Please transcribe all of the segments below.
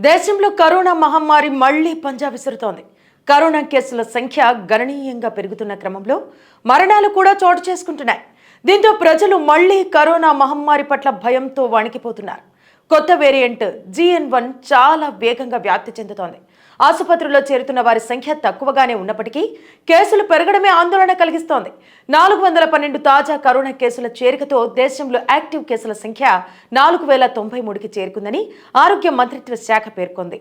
దేశంలో కరోనా మహమ్మారి మళ్ళీ పంజా విసురుతోంది. కరోనా కేసుల సంఖ్య గణనీయంగా పెరుగుతున్న క్రమంలో మరణాలు కూడా చోటు చేసుకుంటున్నాయి. దీంతో ప్రజలు మళ్ళీ కరోనా మహమ్మారి పట్ల భయంతో వణికిపోతున్నారు. కొత్త వేరియంట్ జిఎన్ వన్ చాలా వేగంగా వ్యాప్తి చెందుతోంది. ఆసుపత్రిలో చేరుతున్న వారి సంఖ్య తక్కువగానే ఉన్నప్పటికీ కేసులు పెరగడమే ఆందోళన కలిగిస్తోంది. నాలుగు వందల పన్నెండు తాజా కరోనా కేసుల చేరికతో దేశంలో యాక్టివ్ కేసుల సంఖ్య నాలుగు వేల తొంభై మూడుకి చేరుకుందని ఆరోగ్య మంత్రిత్వ శాఖ పేర్కొంది.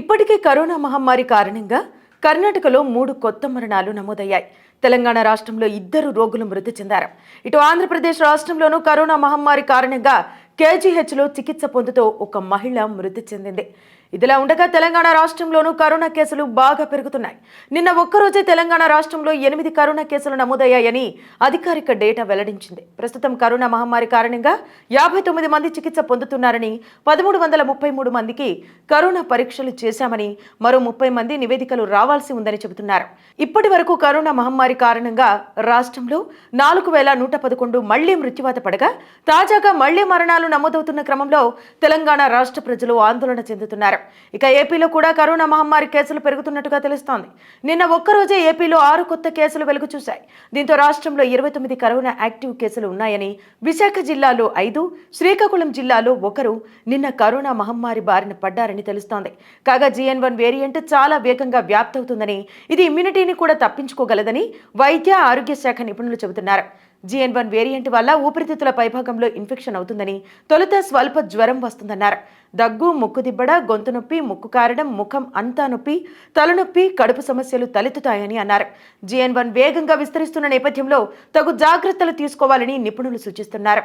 ఇప్పటికే కరోనా మహమ్మారి కారణంగా కర్ణాటకలో మూడు కొత్త మరణాలు నమోదయ్యాయి. తెలంగాణ రాష్ట్రంలో ఇద్దరు రోగులు మృతి చెందారు. ఇటు ఆంధ్రప్రదేశ్ రాష్ట్రంలోనూ కరోనా మహమ్మారి కారణంగా కేజీహెచ్లో చికిత్స పొందుతూ ఒక మహిళ మృతి చెందింది. ఇదిలా ఉండగా తెలంగాణ రాష్ట్రంలోనూ కరోనా కేసులు బాగా పెరుగుతున్నాయి. నిన్న ఒక్కరోజే తెలంగాణ రాష్ట్రంలో ఎనిమిది కరోనా కేసులు నమోదయ్యాయని అధికారిక డేటా వెల్లడించింది. ప్రస్తుతం కరోనా మహమ్మారి కారణంగా యాభై తొమ్మిది మంది చికిత్స పొందుతున్నారని పదమూడు వందల ముప్పై మూడు మందికి కరోనా పరీక్షలు చేశామని మరో ముప్పై మంది నివేదికలు రావాల్సి ఉందని చెబుతున్నారు. ఇప్పటి వరకు కరోనా మహమ్మారి కారణంగా రాష్ట్రంలో నాలుగు వేల నూట పదకొండు మళ్ళీ మృత్యువాత పడగా తాజాగా మళ్ళీ మరణాలు నమోదవుతున్న క్రమంలో తెలంగాణ రాష్ట్ర ప్రజలు ఆందోళన చెందుతున్నారు. ఇక ఏపీలో కూడా కరోనా మహమ్మారి కేసులు పెరుగుతున్నట్టుగా తెలుస్తోంది. నిన్న ఒక్కరోజే ఏపీలో ఆరు కొత్త కేసులు వెలుగు చూశాయి. దీంతో రాష్ట్రంలో ఇరవై తొమ్మిది కరోనా యాక్టివ్ కేసులు ఉన్నాయని విశాఖ జిల్లాలో ఐదు శ్రీకాకుళం జిల్లాలో ఒకరు నిన్న కరోనా మహమ్మారి బారిన పడ్డారని తెలుస్తోంది. కాగా జిఎన్ వన్ వేరియంట్ చాలా వేగంగా వ్యాప్తవుతుందని ఇది ఇమ్యూనిటీని కూడా తప్పించుకోగలదని వైద్య ఆరోగ్య శాఖ నిపుణులు చెబుతున్నారు. జిఎన్ వన్ వేరియంట్ వల్ల ఊపిరితిత్తుల పైభాగంలో ఇన్ఫెక్షన్ అవుతుందని తొలుత స్వల్ప జ్వరం వస్తుందన్నారు. దగ్గు ముక్కు దిబ్బడ గొంతు నొప్పి ముక్కు కారడం ముఖం అంతా నొప్పి తలనొప్పి కడుపు సమస్యలు తలెత్తుతాయని అన్నారు. జిఎన్ వన్ వేగంగా విస్తరిస్తున్న నేపథ్యంలో తగు జాగ్రత్తలు తీసుకోవాలని నిపుణులు సూచిస్తున్నారు.